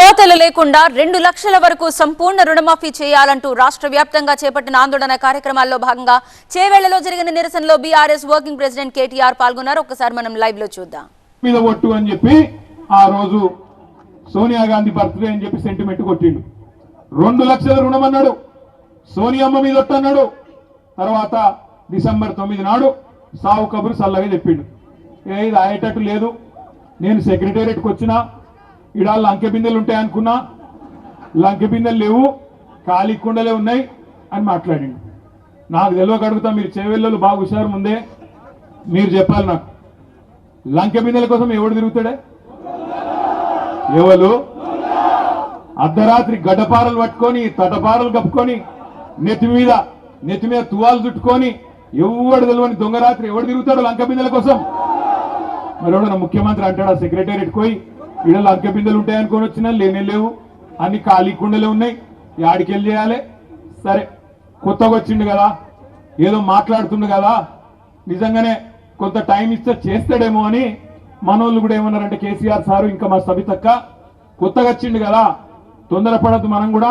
కోతలు లేకుండా రెండు లక్షల వరకు సంపూర్ణ రుణమాఫీ చేయాలంటూ రాష్ట్ర వ్యాప్తంగా చేపట్టిన ఆందోళన కార్యక్రమాల్లో భాగంగా చేవేళ్ళలో జరిగిన నిరసనలో బీఆర్ఎస్ వర్కింగ్ ప్రెసిడెంట్ కేటీఆర్ పాల్గొన్నారు. ఒకసారి మనం లైవ్లో చూద్దాం. మీద ఒట్టు అని చెప్పి ఆ రోజు సోనియా గాంధీ బర్త్డే అని చెప్పి సెంటిమెంట్ కొట్టిండు. రెండు లక్షల రుణం అన్నాడు. సోనియమ్మ మీద ఒట్టు అన్నాడు. తర్వాత డిసెంబర్ తొమ్మిది నాడు సావు కబురు సల్లగా చెప్పిండు. ఏ ఇది అయ్యేటట్టు లేదు. నేను సెక్రటేరియట్కి వచ్చినా ఇడా లంకె బిందెలు ఉంటాయి అనుకున్నా. లంకె బిందెలు లేవు ఖాళీ కుండలే ఉన్నాయి అని మాట్లాడిండు. నాకు తెలియక అడుగుతా మీరు చేవెళ్ళలు బాగా హుషారు ముందే. మీరు చెప్పాలి నాకు. లంకె బిందెల కోసం ఎవడు తిరుగుతాడే? ఎవరు అర్ధరాత్రి గడ్డపారలు పట్టుకొని తటపారలు కప్పుకొని నెత్తి మీద నెత్తి మీద తువాలు చుట్టుకొని ఎవడు తెలియని దొంగ రాత్రి ఎవడు తిరుగుతాడు లంక బిందెల కోసం? మరి ఎవడన్నా ముఖ్యమంత్రి అంటాడా సెక్రటేరియట్ పోయి ఈడ లంక బిందెలు ఉంటాయి అనుకొని వచ్చినా లేనే లేవు. అన్ని ఖాళీ కుండలే ఉన్నాయి. యాడికి వెళ్ళి చేయాలి. సరే కొత్తగా వచ్చిండు కదా. ఏదో మాట్లాడుతుండు కదా. నిజంగానే కొంత టైం ఇస్తే చేస్తాడేమో అని మనోళ్ళు కూడా ఏమన్నారంటే కేసీఆర్ సారు ఇంకా మా సబితక్క కొత్తగా వచ్చిండు కదా. తొందరపడద్దు మనం కూడా.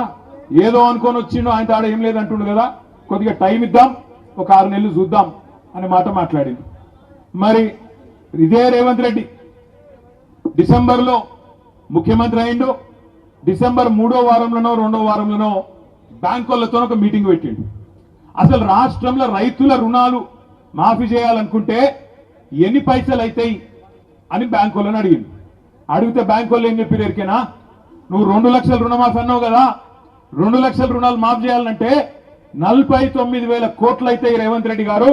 ఏదో అనుకొని వచ్చిండు ఆయన తాడ ఏం లేదంటుండు కదా. కొద్దిగా టైం ఇద్దాం. ఒక ఆరు నెలలు చూద్దాం అనే మాట మాట్లాడింది మరి ఇదే రేవంత్ రెడ్డి డిసెంబర్లో ముఖ్యమంత్రి అయిండు. డిసెంబర్ మూడో వారంలోనో రెండో వారంలోనో బ్యాంకులతో ఒక మీటింగ్ పెట్టిండు. అసలు రాష్ట్రంలో రైతుల రుణాలు మాఫీ చేయాలనుకుంటే ఎన్ని పైసలు అవుతాయి అని బ్యాంకు వాళ్ళని అడిగిండు. అడిగితే బ్యాంకు వాళ్ళు ఏం చెప్పారు ఎరికేనా? నువ్వు రెండు లక్షల రుణమాఫీ అన్నావు కదా రెండు లక్షల రుణాలు మాఫీ చేయాలంటే నలభై తొమ్మిది వేల కోట్లు అయితే రేవంత్ రెడ్డి గారు.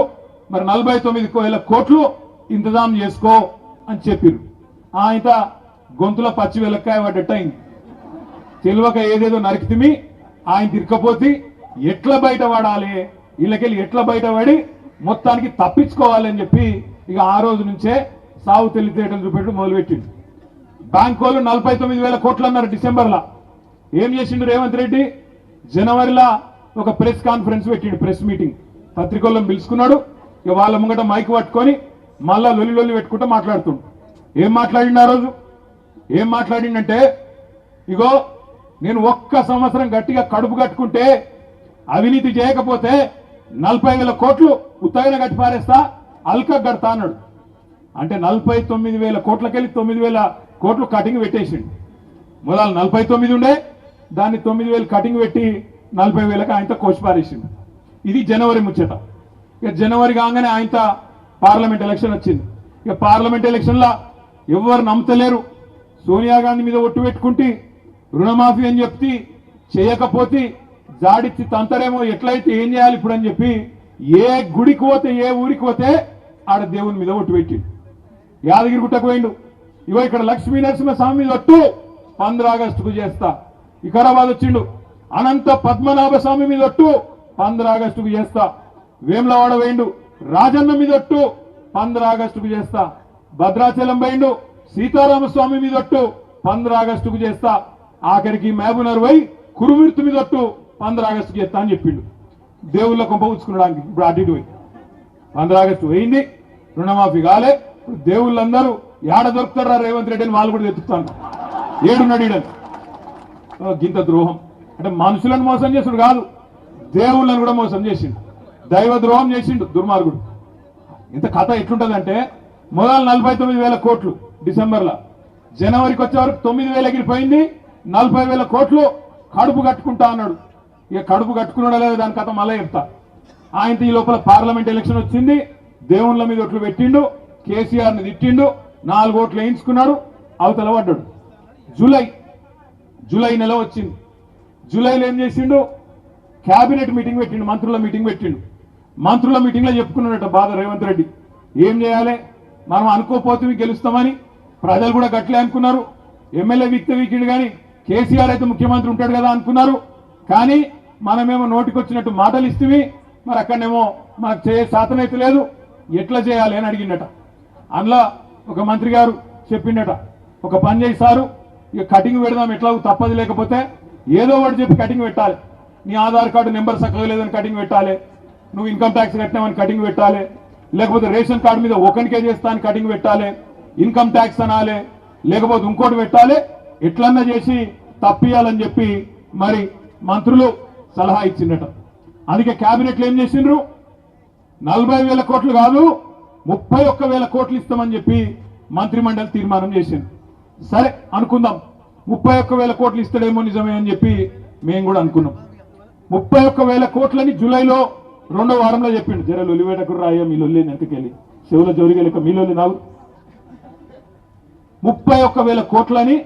మరి నలభై తొమ్మిది వేల కోట్లు ఇంతజాం చేసుకో అని చెప్పారు ఆయన గొంతులో పచ్చి వెలక్కాయ పడ్డట్టు అయింది తెలియక ఏదేదో నరికితిమి ఆయన తిరకపోతే ఎట్లా బయట పడాలి వీళ్ళకెళ్ళి ఎట్లా బయట పడి మొత్తానికి తప్పించుకోవాలి అని చెప్పి ఇక ఆ రోజు నుంచే సాగు తెలివితేటలు చూపెట్టి మొదలుపెట్టిండు. బ్యాంక్ వాళ్ళు నలభై తొమ్మిది వేల కోట్లు అన్నారు డిసెంబర్లో. ఏం చేసిండు రేవంత్ రెడ్డి? జనవరిలో ఒక ప్రెస్ కాన్ఫరెన్స్ పెట్టిండు ప్రెస్ మీటింగ్. పత్రికల్లో పిలుచుకున్నాడు ఇక వాళ్ళ ముంగట మైక్ పట్టుకొని మళ్ళా లొల్లి లొల్లి పెట్టుకుంటూ మాట్లాడుతుండు. ఏం మాట్లాడిండు ఆ రోజు? ఏం మాట్లాడిండంటే ఇగో నేను ఒక్క సంవత్సరం గట్టిగా కడుపు కట్టుకుంటే అవినీతి చేయకపోతే నలభై వేల కోట్లు ఉత్తగిన గట్టి పారేస్తా అల్క కడతా అన్నాడు. అంటే నలభై తొమ్మిది వేల కోట్లకెళ్ళి తొమ్మిది వేల కోట్లు కటింగ్ పెట్టేసిండు. మొదలు నలభై తొమ్మిది ఉండే దాన్ని తొమ్మిది వేలు కటింగ్ పెట్టి నలభై వేలకు ఆయనతో కోసి పారేసిండు. ఇది జనవరి ముచ్చట. ఇక జనవరి కాగానే ఆయనతో పార్లమెంట్ ఎలక్షన్ వచ్చింది. ఇక పార్లమెంట్ ఎలక్షన్లో ఎవరు నమ్మతలేరు. సోనియా గాంధీ మీద ఒట్టు పెట్టుకుంటే రుణమాఫీ అని చెప్తే చేయకపోతే జాడిచ్చి తంతరేమో ఎట్లయితే ఏం చేయాలి ఇప్పుడు అని చెప్పి ఏ గుడికి పోతే ఏ ఊరికి పోతే ఆడ దేవుని మీద ఒట్టు పెట్టిండు. యాదగిరి గుట్టకు పోయిండు. ఇగో ఇక్కడ లక్ష్మీ నరసింహ స్వామి మీద ఒట్టు పంద్ర ఆగస్టుకు చేస్తా. వికారాబాద్ వచ్చిండు. అనంత పద్మనాభ స్వామి మీద ఒట్టు పంద్ర ఆగస్టుకు చేస్తా. వేములవాడ పోయిండు. రాజన్న మీద ఒట్టు పంద్ర ఆగస్టుకు చేస్తా. భద్రాచలం పోయిండు. సీతారామస్వామి మీదొట్టు మీద ఒట్టు పంద్ర ఆగస్టుకు చేస్తా. ఆఖరికి మేబునర్ పోయి కురుమిర్తు మీద ఒట్టు పంద్ర ఆగస్టుకు చేస్తా అని చెప్పిండు. దేవుళ్ళ కొంప ఉంచుకున్నాడానికి ఇప్పుడు అటు ఇటు పోయి. పంద్ర ఆగస్టు పోయింది. రుణమాఫీ కాలే. ఇప్పుడు దేవుళ్ళందరూ ఏడ దొరుకుతారా రేవంత్ రెడ్డి అని వాళ్ళు కూడా వెతుకుతాను ఏడున్నాడు ఈడని. ఓ, గింత ద్రోహం. అంటే మనుషులను మోసం చేసుడు కాదు. దేవుళ్ళని కూడా మోసం చేసిండు. దైవ ద్రోహం చేసిండు దుర్మార్గుడు. ఇంత కథ ఎట్లుంటదంటే మొదలు నలభై తొమ్మిది వేల కోట్లు డిసెంబర్లో. జనవరికి వచ్చే వరకు తొమ్మిది వేల ఎగిరిపోయింది. నలభై వేల కోట్లు కడుపు కట్టుకుంటా అన్నాడు. ఇక కడుపు కట్టుకున్నాడో లేదో దాని కథ మళ్ళీ చెప్తా. ఆయనతో ఈ లోపల పార్లమెంట్ ఎలక్షన్ వచ్చింది. దేవుళ్ళ మీద ఒట్లు పెట్టిండు. కేసీఆర్ని తిట్టిండు. నాలుగు ఓట్లు వేయించుకున్నాడు. అవతల పడ్డాడు. జూలై జూలై నెల వచ్చింది. జూలైలో ఏం చేసిండు? క్యాబినెట్ మీటింగ్ పెట్టిండు. మంత్రుల మీటింగ్ పెట్టిండు. మంత్రుల మీటింగ్లో చెప్పుకున్నాడట బాధ రేవంత్ రెడ్డి. ఏం చేయాలి? మనం అనుకోపోతే గెలుస్తామని ప్రజలు కూడా గట్లే అనుకున్నారు. ఎమ్మెల్యే వీక్తే వీకిండు కానీ కేసీఆర్ అయితే ముఖ్యమంత్రి ఉంటాడు కదా అనుకున్నారు. కానీ మనమేమో నోటికొచ్చినట్టు మాటలు ఇస్తే మరి అక్కడనేమో మనకు చేయ అయితే లేదు. ఎట్లా చేయాలి అని అడిగిండట. అందులో ఒక మంత్రి గారు చెప్పిండట. ఒక పని చేశారు ఇక కటింగ్ పెడదాం ఎట్లా తప్పదు లేకపోతే ఏదో ఒకటి చెప్పి కటింగ్ పెట్టాలి. నీ ఆధార్ కార్డు నెంబర్ సక్కగా లేదని కటింగ్ పెట్టాలి. నువ్వు ఇన్కమ్ ట్యాక్స్ కట్టినామని కటింగ్ పెట్టాలి. లేకపోతే రేషన్ కార్డు మీద ఒకరికే చేస్తాను కటింగ్ పెట్టాలి ఇన్కమ్ ట్యాక్స్ అనాలి లేకపోతే ఇంకోటి పెట్టాలి ఎట్లన్నా చేసి తప్పియాలని చెప్పి మరి మంత్రులు సలహా ఇచ్చిండట. అందుకే క్యాబినెట్లు ఏం చేసిండ్రు? నలభై వేల కోట్లు కాదు ముప్పై ఒక్క వేల కోట్లు ఇస్తామని చెప్పి మంత్రిమండలి తీర్మానం చేసింది సరే అనుకుందాం. ముప్పై ఒక్క వేల కోట్లు ఇస్తాడేమో నిజమే అని చెప్పి మేము కూడా అనుకున్నాం. ముప్పై ఒక్క వేల కోట్లని జూలైలో రెండో వారంలో చెప్పిండు జర లొలివేటకు రాయ మీ లొల్లి వెనకకెళ్ళి చెవుల జోరిగలిక మీ లొల్లి నావు ముప్పై ఒక్క వేల కోట్లని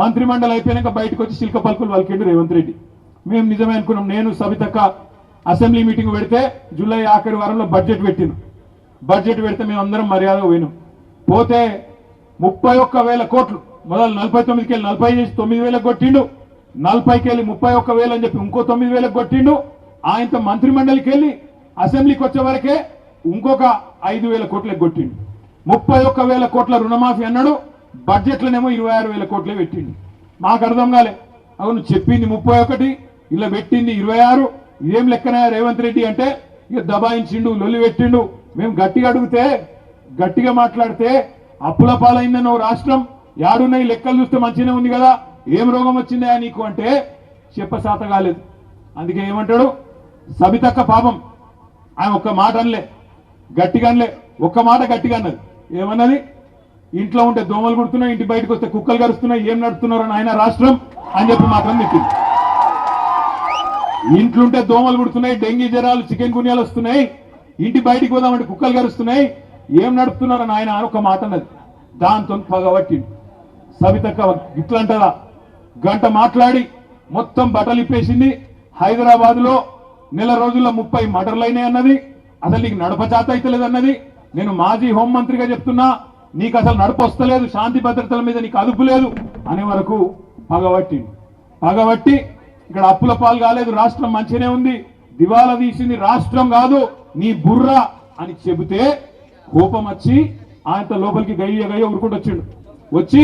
మంత్రిమండలి అయిపోయాక బయటకు వచ్చి శిల్క పలుకులు వలికిండు రేవంత్ రెడ్డి. మేము నిజమే అనుకున్నాం నేను సవితక్క అసెంబ్లీ మీటింగ్ పెడితే జూలై ఆఖరి వారంలో బడ్జెట్ పెట్టిను బడ్జెట్ పెడితే మేము అందరం మర్యాద పోయినాం. పోతే ముప్పై ఒక్క వేల కోట్లు మొదలు నలభై తొమ్మిదికి వెళ్ళి నలభై చేసి తొమ్మిది వేలకు కొట్టిండు. నలభైకి వెళ్ళి ముప్పై ఒక్క వేలు అని చెప్పి ఇంకో తొమ్మిది వేలకు కొట్టిండు. ఆయనతో మంత్రిమండలికి వెళ్ళి అసెంబ్లీకి వచ్చే వరకే ఇంకొక ఐదు వేల కోట్లకు కొట్టిండు. ముప్పై ఒక్క వేల కోట్ల రుణమాఫీ అన్నాడు బడ్జెట్లోనేమో ఇరవై ఆరు వేల కోట్లే పెట్టిండు. మాకు అర్థం కాలే. అవును చెప్పింది ముప్పై ఒకటి ఇలా పెట్టింది ఇరవై ఆరు ఇదేం లెక్కన రేవంత్ రెడ్డి అంటే ఇక దబాయించిండు లొల్లి పెట్టిండు. మేము గట్టిగా అడిగితే గట్టిగా మాట్లాడితే అప్పుల పాలైందని రాష్ట్రం యాడున్నాయి లెక్కలు చూస్తే మంచిగానే ఉంది కదా ఏం రోగం వచ్చిందా నీకు అంటే చెప్పసాత కాలేదు. అందుకే ఏమంటాడు? సబితక్క పాపం. ఆమె ఒక్క మాట అనలే గట్టిగా అనలే ఒక్క మాట గట్టిగా అన్నది ఏమన్నది? ఇంట్లో ఉంటే దోమలు కుడుతున్నాయి ఇంటి బయటకు వస్తే కుక్కలు కరుస్తున్నాయి ఏం నడుస్తున్నారు అని ఆయన రాష్ట్రం అని చెప్పి మాత్రం తిట్టింది ఇంట్లుంటే దోమలు కుడుతున్నాయి డెంగీ జ్వరాలు చికెన్ గున్యాలు వస్తున్నాయి ఇంటి బయటికి పోదామంటే కుక్కలు కరుస్తున్నాయి ఏం నడుపుతున్నారని ఆయన ఒక మాట అన్నది. దాంతో పగబట్టి సవితక్క ఇట్లంటారా గంట మాట్లాడి మొత్తం బట్టలు ఇప్పేసింది హైదరాబాద్లో నెల రోజుల్లో ముప్పై మర్డర్లు అన్నది. అసలు నీకు నడప చేత అన్నది నేను మాజీ హోంమంత్రిగా చెప్తున్నా నీకు అసలు నడప వస్తలేదు శాంతి భద్రతల మీద నీకు అదుపు లేదు అనే వరకు పగబట్టి పగబట్టి ఇక్కడ అప్పుల పాలు కాలేదు రాష్ట్రం మంచిగానే ఉంది దివాలా తీసింది రాష్ట్రం కాదు నీ బుర్ర అని చెబితే కోపం వచ్చి ఆయనతో లోపలికి గయ్య గయ్య ఉరుకుంటూ వచ్చిండు. వచ్చి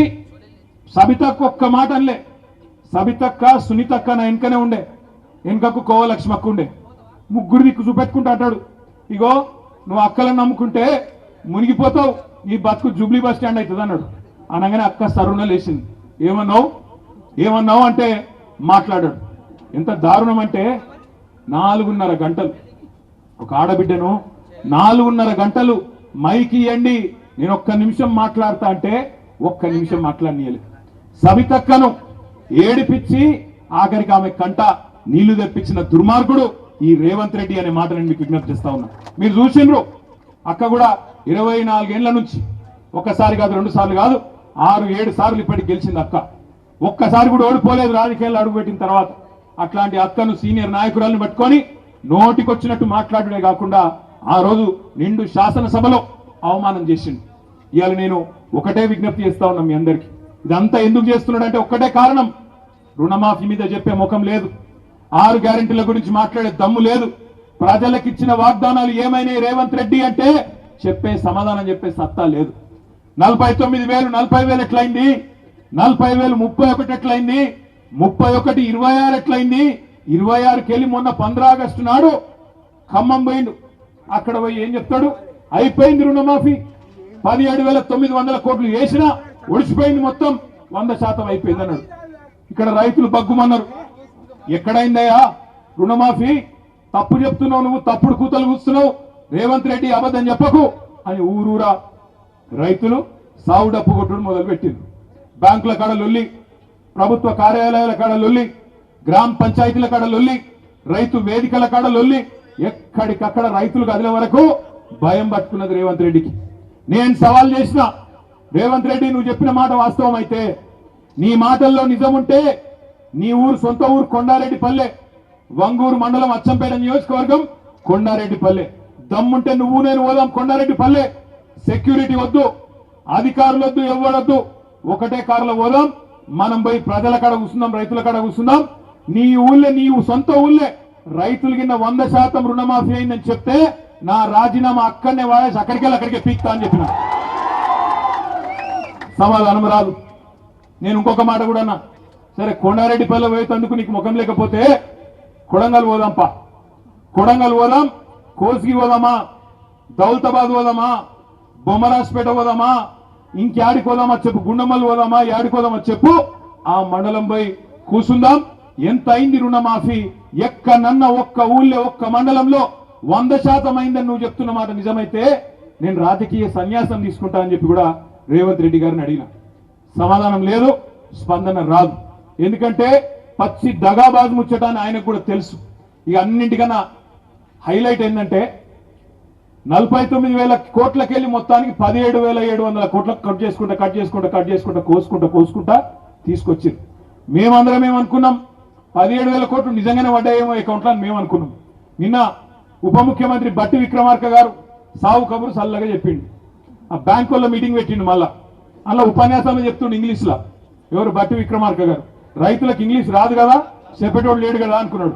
సబితక్క ఒక్క మాట అనలే. సబితక్క సునీతక్క నా వెనకనే ఉండే. వెనకకు కోవలక్ష్మి ఉండే ముగ్గురు నీకు చూపెట్టుకుంటూ అంటాడు. ఇగో నువ్వు అక్కలను నమ్ముకుంటే మునిగిపోతావు. నీ బతుకు జూబ్లీ బస్ స్టాండ్ అవుతుంది అన్నాడు. అనగానే అక్క సరుణ లేచింది. ఏమన్నావు? ఏమన్నావు అంటే మాట్లాడాడు. ఎంత దారుణం అంటే నాలుగున్నర గంటలు. ఒక ఆడబిడ్డను నాలుగున్నర గంటలు మైకి ఇవ్వండి నేను ఒక్క నిమిషం మాట్లాడతా అంటే ఒక్క నిమిషం మాట్లాడనీయలేదు. సవితక్కను ఏడిపించి ఆఖరికి ఆమె కంట నీళ్ళు తెప్పించిన దుర్మార్గుడు ఈ రేవంత్ రెడ్డి అనే మాట నేను మీకు విజ్ఞప్తి చేస్తా ఉన్నా. మీరు చూసిండ్రు అక్క కూడా ఇరవై నాలుగేళ్ళ నుంచి ఒక్కసారి కాదు రెండు సార్లు కాదు ఆరు ఏడు సార్లు ఇప్పటికి గెలిచింది అక్క. ఒక్కసారి కూడా ఓడిపోలేదు రాజకీయాల్లో అడుగుపెట్టిన తర్వాత. అట్లాంటి అక్కను సీనియర్ నాయకురాలను పట్టుకొని నోటికొచ్చినట్టు మాట్లాడడే కాకుండా ఆ రోజు నిండు శాసనసభలో అవమానం చేసిండు. ఇవాళ నేను ఒకటే విజ్ఞప్తి చేస్తా ఉన్నా మీ అందరికీ. ఇదంతా ఎందుకు చేస్తున్నాడంటే ఒక్కటే కారణం. రుణమాఫీ మీద చెప్పే ముఖం లేదు. ఆరు గ్యారెంటీల గురించి మాట్లాడే దమ్ము లేదు. ప్రజలకు ఇచ్చిన వాగ్దానాలు ఏమైనాయి రేవంత్ రెడ్డి అంటే చెప్పే సమాధానం చెప్పే సత్తా లేదు. నలభై తొమ్మిది వేలు నలభై వేలు ఎట్లయింది? నలభై వేలు ముప్పై ఒకటి ఎట్లయింది? ముప్పై ఒకటి ఇరవై ఆరు ఎట్లయింది? ఇరవై ఆరుకి వెళ్ళి మొన్న పంద్రా ఆగస్టు నాడు ఖమ్మం పోయిండు. అక్కడ పోయి ఏం చెప్తాడు? అయిపోయింది రుణమాఫీ. పదిహేడు వేల తొమ్మిది వందల కోట్లు వేసినా ఒడిచిపోయింది మొత్తం. వంద శాతం అయిపోయింది అన్నాడు. ఇక్కడ రైతులు బగ్గుమన్నారు. ఎక్కడైందయ్యా? రుణమాఫీ? తప్పు చెప్తున్నావు నువ్వు తప్పుడు కూతలు కూస్తున్నావు. రేవంత్ రెడ్డి అబద్ధం చెప్పకు అని ఊరూరా. రైతులు సాగు డప్పు కొట్టడం మొదలుపెట్టింది బ్యాంకుల కాడ లొల్లి ప్రభుత్వ కార్యాలయాల కాడ లొల్లి గ్రామ పంచాయతీల కాడ లొల్లి రైతు వేదికల కాడ లొల్లి ఎక్కడికక్కడ రైతులు కదిలే వరకు భయం పట్టుకున్నది రేవంత్ రెడ్డికి. నేను సవాల్ చేసిన రేవంత్ రెడ్డి నువ్వు చెప్పిన మాట వాస్తవం అయితే నీ మాటల్లో నిజం ఉంటే నీ ఊరు సొంత ఊరు కొండారెడ్డి పల్లె వంగూరు మండలం అచ్చంపేట నియోజకవర్గం కొండారెడ్డి పల్లె దమ్ముంటే నువ్వు నేను పోదాం కొండారెడ్డి పల్లె సెక్యూరిటీ వద్దు అధికారులు వద్దు ఎవ్వడొద్దు. ఒకటే కారులో పోదాం మనం పోయి ప్రజల కాడ కూర్చున్నాం రైతుల కాడ కూర్చున్నాం నీ ఊళ్ళే నీ సొంత ఊళ్ళే. రైతులు కింద వంద శాతం రుణమాఫీ అయిందని చెప్తే నా రాజీనామా అక్కడనే వాడేసి అక్కడికి వెళ్ళి అక్కడికే పీక్తా అని చెప్పిన. సమాధానం రాదు. నేను ఇంకొక మాట కూడా అన్నా. సరే కొండారెడ్డి పల్లె పోయేందుకు నీకు ముఖం లేకపోతే కొడంగల్ పోదాంపా. కొడంగల్ పోదాం కోసిగి పోదామా దౌలతాబాద్ పోదామా బొమ్మరాజ్పేట పోదామా ఇంకేడికి పోదామా చెప్పు గుండమల్లి పోదామా ఏడికి పోదామా చెప్పు. ఆ మండలం పోయి కూసుందాం. ఎంత అయింది రుణమాఫీ? ఎక్కనన్న ఒక్క ఊళ్ళో ఒక్క మండలంలో వంద శాతం అయిందని నువ్వు చెప్తున్న మాట నిజమైతే నేను రాజకీయ సన్యాసం తీసుకుంటా అని చెప్పి కూడా రేవంత్ రెడ్డి గారిని అడిగిన. సమాధానం లేదు స్పందన రాదు. ఎందుకంటే పచ్చి దగాబాజు ముచ్చటాన్ని ఆయనకు కూడా తెలుసు. ఇక అన్నింటికన్నా హైలైట్ ఏంటంటే నలభై తొమ్మిది వేల కోట్లకెళ్ళి మొత్తానికి పదిహేడు వేల ఏడు వందల కోట్లకు కట్ చేసుకుంటా కట్ చేసుకుంటా కట్ చేసుకుంటా కోసుకుంటా కోసుకుంటా తీసుకొచ్చింది. మేమందరం ఏమనుకున్నాం? పదిహేడు వేల కోట్లు నిజంగానే పడ్డాయేమో అకౌంట్లో అని మేము అనుకున్నాం నిన్న ఉప ముఖ్యమంత్రి బట్టి విక్రమార్క గారు సావు కబురు సల్లగా చెప్పిండు. ఆ బ్యాంక్ వాళ్ళ మీటింగ్ పెట్టిండు మళ్ళా. అలా ఉపన్యాసాలు చెప్తుండు ఇంగ్లీష్లో. ఎవరు? బట్టి విక్రమార్క గారు. రైతులకు ఇంగ్లీష్ రాదు కదా చెప్పేటోడు లేడు కదా అనుకున్నాడు.